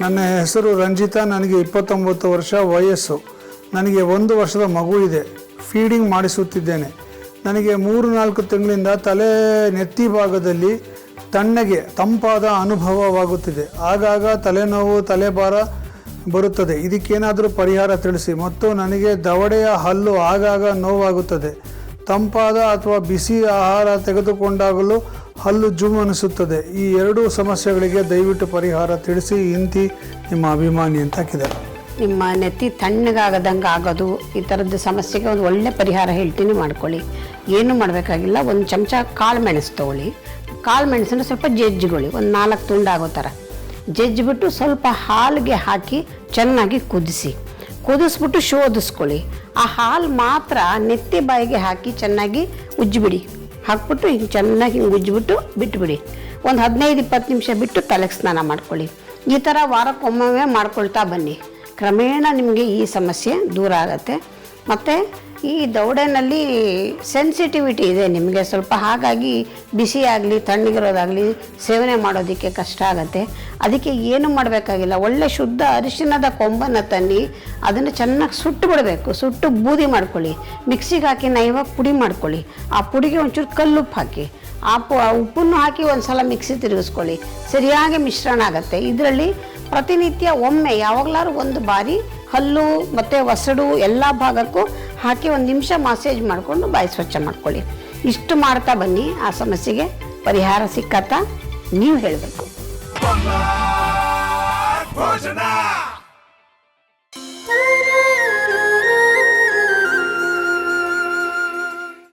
ನನ್ನ ಹೆಸರು ರಂಜಿತಾ, ನನಗೆ ಇಪ್ಪತ್ತೊಂಬತ್ತು ವರ್ಷ ವಯಸ್ಸು. ನನಗೆ ಒಂದು ವರ್ಷದ ಮಗು ಇದೆ. ಫೀಡಿಂಗ್ ಮಾಡಿಸುತ್ತಿದ್ದೇನೆ. ನನಗೆ ಮೂರು ನಾಲ್ಕು ತಿಂಗಳಿಂದ ತಲೆ ನೆತ್ತಿ ಭಾಗದಲ್ಲಿ ತಣ್ಣಗೆ ತಂಪಾದ ಅನುಭವವಾಗುತ್ತಿದೆ. ಆಗಾಗ ತಲೆನೋವು, ತಲೆಭಾರ ಬರುತ್ತದೆ. ಇದಕ್ಕೇನಾದರೂ ಪರಿಹಾರ ತಿಳಿಸಿ. ಮತ್ತು ನನಗೆ ದವಡೆಯ ಹಲ್ಲು ಆಗಾಗ ನೋವಾಗುತ್ತದೆ. ತಂಪಾದ ಅಥವಾ ಬಿಸಿ ಆಹಾರ ತೆಗೆದುಕೊಂಡಾಗಲೂ ಹಲ್ಲು ಜುಮ್ ಅನಿಸುತ್ತದೆ. ಈ ಎರಡೂ ಸಮಸ್ಯೆಗಳಿಗೆ ದಯವಿಟ್ಟು ಪರಿಹಾರ ತಿಳಿಸಿ, ಇಂತಿ ನಿಮ್ಮ ಅಭಿಮಾನಿ ಅಂತ ಹಾಕಿದ್ದಾರೆ. ನಿಮ್ಮ ನೆತ್ತಿ ತಣ್ಣಗಾಗದಂಗೆ ಆಗೋದು, ಈ ಥರದ ಸಮಸ್ಯೆಗೆ ಒಂದು ಒಳ್ಳೆ ಪರಿಹಾರ ಹೇಳ್ತೀನಿ ಮಾಡ್ಕೊಳ್ಳಿ. ಏನು ಮಾಡಬೇಕಾಗಿಲ್ಲ, ಒಂದು ಚಮಚ ಕಾಳು ಮೆಣಸು ತೊಗೊಳ್ಳಿ. ಕಾಳು ಮೆಣಸನ್ನು ಸ್ವಲ್ಪ ಜಜ್ಜಿಗೊಳ್ಳಿ ಒಂದು ನಾಲ್ಕು ತುಂಡಾಗೋ ಥರ. ಜಜ್ಜಿಬಿಟ್ಟು ಸ್ವಲ್ಪ ಹಾಲಿಗೆ ಹಾಕಿ ಚೆನ್ನಾಗಿ ಕುದಿಸಿ. ಕುದಿಸ್ಬಿಟ್ಟು ಶೋಧಿಸ್ಕೊಳ್ಳಿ. ಆ ಹಾಲು ಮಾತ್ರ ನೆತ್ತಿ ಬಾಯಿಗೆ ಹಾಕಿ ಚೆನ್ನಾಗಿ ಉಜ್ಜಿಬಿಡಿ. ಹಾಕ್ಬಿಟ್ಟು ಹಿಂಗೆ ಚೆನ್ನಾಗಿ ಹಿಂಗೆ ಉಜ್ಜಿಬಿಟ್ಟು ಬಿಟ್ಟುಬಿಡಿ ಒಂದು ಹದಿನೈದು ಇಪ್ಪತ್ತು ನಿಮಿಷ ಬಿಟ್ಟು ತಲೆಗೆ ಸ್ನಾನ ಮಾಡ್ಕೊಳ್ಳಿ. ಈ ಥರ ವಾರಕ್ಕೊಮ್ಮೆ ಮಾಡ್ಕೊಳ್ತಾ ಬನ್ನಿ. ಕ್ರಮೇಣ ನಿಮಗೆ ಈ ಸಮಸ್ಯೆ ದೂರ ಆಗುತ್ತೆ. ಮತ್ತು ಈ ದೌಡೆನಲ್ಲಿ ಸೆನ್ಸಿಟಿವಿಟಿ ಇದೆ ನಿಮಗೆ. ಸ್ವಲ್ಪ ಹಾಗಾಗಿ ಬಿಸಿ ಆಗಲಿ, ತಣ್ಣಗಿರೋದಾಗಲಿ ಸೇವನೆ ಮಾಡೋದಕ್ಕೆ ಕಷ್ಟ ಆಗುತ್ತೆ. ಅದಕ್ಕೆ ಏನು ಮಾಡಬೇಕಾಗಿಲ್ಲ, ಒಳ್ಳೆ ಶುದ್ಧ ಅರಿಶಿನದ ಕೊಂಬನ್ನು ತನ್ನಿ, ಅದನ್ನು ಚೆನ್ನಾಗಿ ಸುಟ್ಟು ಬಿಡಬೇಕು ಸುಟ್ಟು ಬೂದಿ ಮಾಡ್ಕೊಳ್ಳಿ. ಮಿಕ್ಸಿಗೆ ಹಾಕಿ ನೈವಾಗ ಪುಡಿ ಮಾಡ್ಕೊಳ್ಳಿ. ಆ ಪುಡಿಗೆ ಒಂಚೂರು ಕಲ್ಲುಪ್ಪು ಹಾಕಿ. ಆ ಪು ಉಪ್ಪನ್ನು ಹಾಕಿ ಒಂದು ಸಲ ಮಿಕ್ಸಿ ತಿರುಗಿಸ್ಕೊಳ್ಳಿ. ಸರಿಯಾಗಿ ಮಿಶ್ರಣ ಆಗುತ್ತೆ. ಇದರಲ್ಲಿ ಪ್ರತಿನಿತ್ಯ ಒಮ್ಮೆ ಯಾವಾಗಲಾರು ಒಂದು ಬಾರಿ ಹಲ್ಲು ಮತ್ತು ಒಸಡು ಎಲ್ಲ ಭಾಗಕ್ಕೂ ಹಾಕಿ ಒಂದು ನಿಮಿಷ ಮಾಸೇಜ್ ಮಾಡಿಕೊಂಡು ಬಾಯಿ ಸ್ವಚ್ಛ ಮಾಡ್ಕೊಳ್ಳಿ. ಇಷ್ಟು ಮಾಡ್ತಾ ಬನ್ನಿ, ಆ ಸಮಸ್ಯೆಗೆ ಪರಿಹಾರ ಸಿಕ್ಕತ್ತಾ ನೀವು ಹೇಳಬೇಕು.